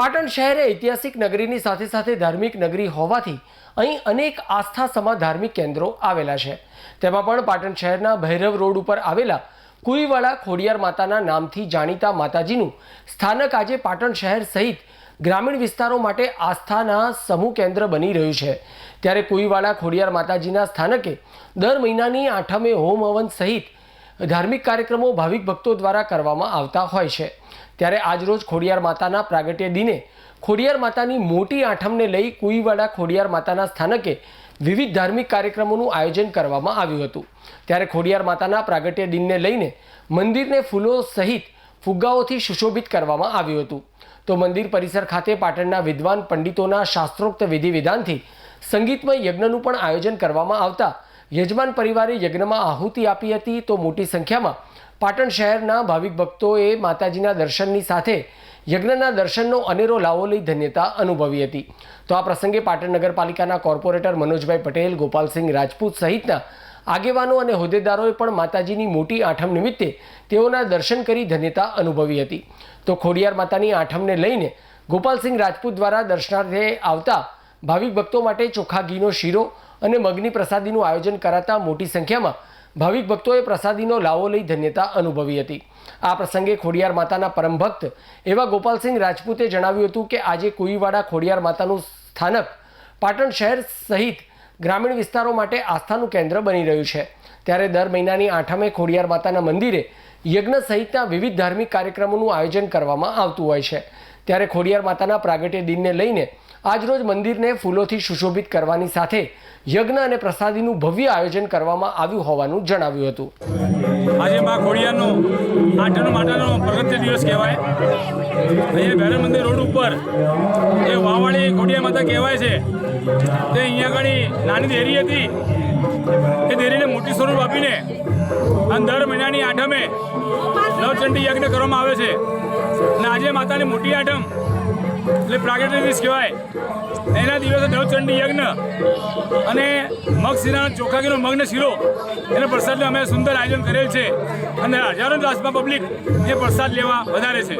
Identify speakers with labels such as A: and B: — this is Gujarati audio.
A: પાટણ શહેર ઐતિહાસિક નગરીની સાથે સાથે ધાર્મિક નગરી હોવાથી અહીં અનેક આસ્થા સમા ધાર્મિક કેન્દ્રો આવેલા છે. તેમાં પણ પાટણ શહેરના ભૈરવ રોડ ઉપર આવેલા કુઈવાડા ખોડિયાર માતાના નામથી જાણીતા માતાજીનું સ્થાનક આજે પાટણ શહેર સહિત ગ્રામીણ વિસ્તારો માટે આસ્થાના સમૂહ કેન્દ્ર બની રહ્યું છે. ત્યારે કુઈવાડા ખોડિયાર માતાજીના સ્થાનકે દર મહિનાની આઠમે હોમ હવન સહિત ધાર્મિક કાર્યક્રમો ભાવિક ભક્તો દ્વારા કરવામાં આવતા હોય છે. ત્યારે આજરોજ ખોડિયાર માતાના પ્રાગટ્ય દિને ખોડિયાર માતાની મોટી આઠમને લઈ કુઈવાડા ખોડિયાર માતાના સ્થાનકે વિવિધ ધાર્મિક કાર્યક્રમોનું આયોજન કરવામાં આવ્યું હતું. ત્યારે ખોડિયાર માતાના પ્રાગટ્ય દિનને લઈને મંદિરને ફૂલો સહિત ફુગ્ગાઓથી સુશોભિત કરવામાં આવ્યું હતું. તો મંદિર પરિસર ખાતે પાટણના વિદ્વાન પંડિતોના શાસ્ત્રોક્ત વિધિ વિધાનથી સંગીતમય યજ્ઞનું પણ આયોજન કરવામાં આવતા યજમાન પરિવારે યજ્ઞમાં આહુતિ આપી હતી તો મોટી સંખ્યામાં પાટણ શહેરના ભાવિક ભક્તોએ માતાજીના દર્શનની સાથે યજ્ઞના દર્શનનો અનેરો લાવો લઈ ધન્યતા અનુભવી હતી. તો આ પ્રસંગે પાટણ નગરપાલિકાના કોર્પોરેટર મનોજભાઈ પટેલ, ગોપાલસિંહ રાજપૂત સહિતના આગેવાનો અને હોદ્દેદારોએ પણ માતાજીની મોટી આઠમ નિમિત્તે તેઓના દર્શન કરી ધન્યતા અનુભવી હતી. તો ખોડિયાર માતાની આઠમને લઈને ગોપાલસિંહ રાજપૂત દ્વારા દર્શનાર્થે આવતા ભાવિક ભક્તો માટે ચોખ્ખા ઘીનો શીરો અને મગની પ્રસાદીનું આયોજન કરાતા મોટી સંખ્યામાં ભાવિક ભક્તોએ પ્રસાદીનો લાવો લઈ ધન્યતા અનુભવી હતી. આ પ્રસંગે ખોડિયાર માતાના પરમ ભક્ત એવા ગોપાલસિંહ રાજપૂતે જણાવ્યું હતું કે આજે કુઈવાડા ખોડિયાર માતાનું સ્થાનક પાટણ શહેર સહિત ગ્રામીણ વિસ્તારો માટે આસ્થાનું કેન્દ્ર બની રહ્યું છે. ત્યારે દર મહિનાની આઠમે ખોડિયાર માતાના મંદિરે યજ્ઞ સહિતના વિવિધ ધાર્મિક કાર્યક્રમોનું આયોજન કરવામાં આવતું હોય છે. ત્યારે ખોડિયાર માતાના પ્રાગટ્ય દિનને લઈને આજરોજ મંદિરને ફૂલોથી સુશોભિત કરવાની સાથે યજ્ઞ અને પ્રસાદીનું ભવ્ય આયોજન કરવામાં આવ્યું હોવાનું જણાવ્યું હતું.
B: આજે મા ખોડિયારનો આઠનો માટાનો પ્રગત્ય દિવસ કહેવાય. અહીંયા ભૈરવ મંદિર રોડ ઉપર એ વાવાળી ખોડિયાર માતા કહેવાય છે, તે અહીંયા આગળ નાની દેરી હતી. એ દેરીને મોટી સ્વરૂપ આપીને અને દર મહિનાની આઠમે નવચંડી યજ્ઞ કરવામાં આવે છે. અને આજે માતાની મોટી આઠમ, એટલે પ્રાગટ્ય દિવસ કહેવાય. એના દિવસે નવચંડી યજ્ઞ અને મગ ચોખાગીનો મગનો શીરો, એનો પ્રસાદનું અમે સુંદર આયોજન કરેલ છે. અને હજારો આસપાસ પબ્લિક એ પ્રસાદ લેવા વધારે છે.